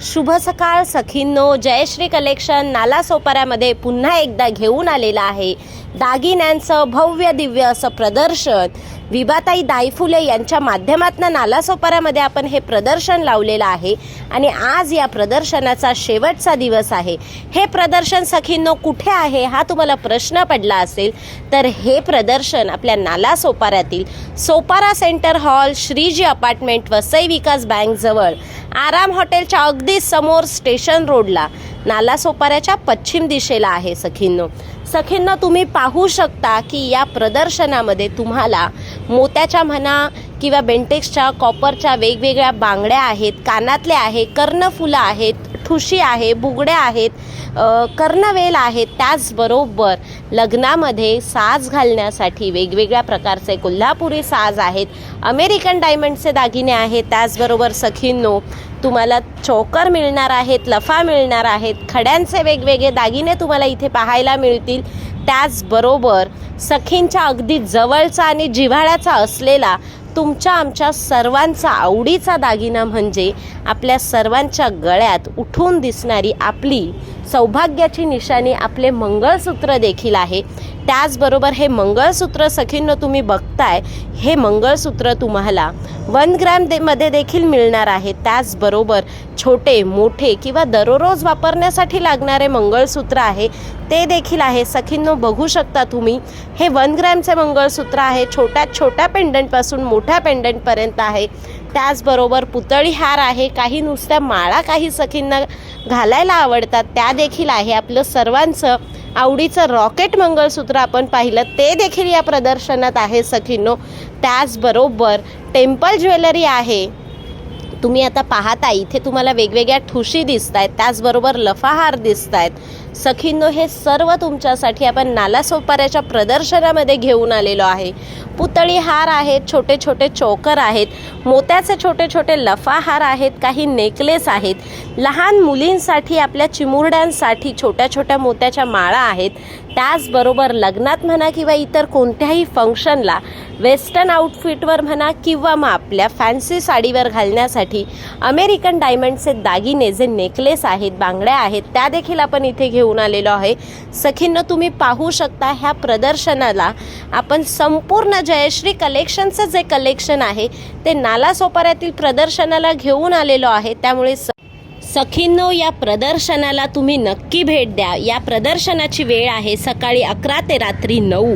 शुभ सकाळ सखींनो. जयश्री कलेक्शन. नाला सोपाऱ्यामध्ये पुन्हा एकदा घेऊन आलेलं आहे दागिन्यांचं भव्य दिव्य असं प्रदर्शन. विभाताई दायफुले यांच्या माध्यमातून नालासोपारामध्ये आपण हे प्रदर्शन लावलेलं आहे. आणि आज या प्रदर्शनाचा शेवटचा दिवस आहे. हे प्रदर्शन सखींनो कुठे आहे हा तुम्हाला प्रश्न पडला असेल तर हे प्रदर्शन आपल्या नालासोपाऱ्यातील Sopara centre hall Shreeji apartment Vasai Vikas बँकजवळ Aaram हॉटेलच्या अगदी समोर स्टेशन रोडला. नालासोपाऱ्याच्या पश्चिम दिशेला आहे सखींनो. सखींनो तुम्ही पाहू शकता की या प्रदर्शनामध्ये तुम्हाला मोत्याच्या म्हणा किंवा बेंटेक्सच्या कॉपरच्या वेगवेगळ्या बांगड्या आहेत कानातल्या आहे कर्णफुलं आहेत ठुशी आहे बुगड्या आहेत कर्णवेल आहेत त्याचबरोबर लग्नामध्ये साज घालण्यासाठी वेगवेगळ्या प्रकारचे कोल्हापुरी साज आहेत अमेरिकन डायमंडचे दागिने आहेत त्याचबरोबर सखींनो तुम्हाला चोकर मिळणार आहेत लफा मिळणार आहेत खड्यांचे वेगवेगळे दागिने तुम्हाला इथे पाहायला मिळतील. त्याचबरोबर सखींच्या अगदी जवळचा आणि जिव्हाळ्याचा असलेला तुमच्या आमच्या सर्वांचा आवडीचा दागिना म्हणजे आपल्या सर्वांच्या गळ्यात उठून दिसणारी आपली सौभाग्याची निशाणी आपले मंगळसूत्र देखील आहे. त्याचबरोबर हे मंगळसूत्र सखींनो तुम्ही बघताय हे मंगळसूत्र तुम्हाला वन ग्रॅम दे मध्ये देखील मिळणार आहे. त्याचबरोबर छोटे मोठे किंवा दररोज वापरण्यासाठी लागणारे मंगळसूत्र आहे. ते देखील आहे. सखींनो बघू शकता तुम्ही हे वन ग्रॅमचे मंगळसूत्र आहे. छोट्या छोट्या पेंडंटपासून मोठ्या पेंडंटपर्यंत आहे. त्याचबरोबर पुतळी हार आहे काही नुसत्या माळा काही सखींना घालायला आवडतात त्या देखील आहे. आपलं सर्वांचं आवडीचं रॉकेट मंगळसूत्र आपण पाहिलं ते देखील या प्रदर्शनात आहे सखींनो. त्याचबरोबर टेम्पल ज्वेलरी आहे. तुम्ही आता पाहता इथे तुम्हाला वेगवेगळ्या ठुशी दिसत आहेत त्याचबरोबर लफाहार दिसत आहेत सखींनो हे सर्व तुमच्यासाठी आपण नालासोपाऱ्याच्या प्रदर्शनामध्ये घेऊन आलेलो आहे. पुतळी हार आहेत छोटे छोटे चोकर आहेत मोत्याचे छोटे छोटे लफाहार आहेत काही नेकलेस आहेत. लहान मुलींसाठी आपल्या चिमुरड्यांसाठी छोट्या छोट्या मोत्याच्या माळा आहेत. त्याचबरोबर लग्नात म्हणा किंवा इतर कोणत्याही फंक्शनला वेस्टर्न आउटफिटवर म्हणा किंवा मग आपल्या फॅन्सी साडीवर घालण्यासाठी अमेरिकन डायमंडचे दागिने जे नेकलेस आहेत बांगड्या आहेत त्या देखील आपण इथे घेऊ घेऊन आलेलो आहे. सखींनो तुम्ही पाहू शकता ह्या प्रदर्शनाला आपण संपूर्ण जयश्री कलेक्शनचं जे कलेक्शन आहे ते नालासोपाऱ्यातील प्रदर्शनाला घेऊन आलेलो आहे. त्यामुळे स सखींनो या प्रदर्शनाला तुम्ही नक्की भेट द्या. या प्रदर्शनाची वेळ आहे सकाळी अकरा ते रात्री नऊ.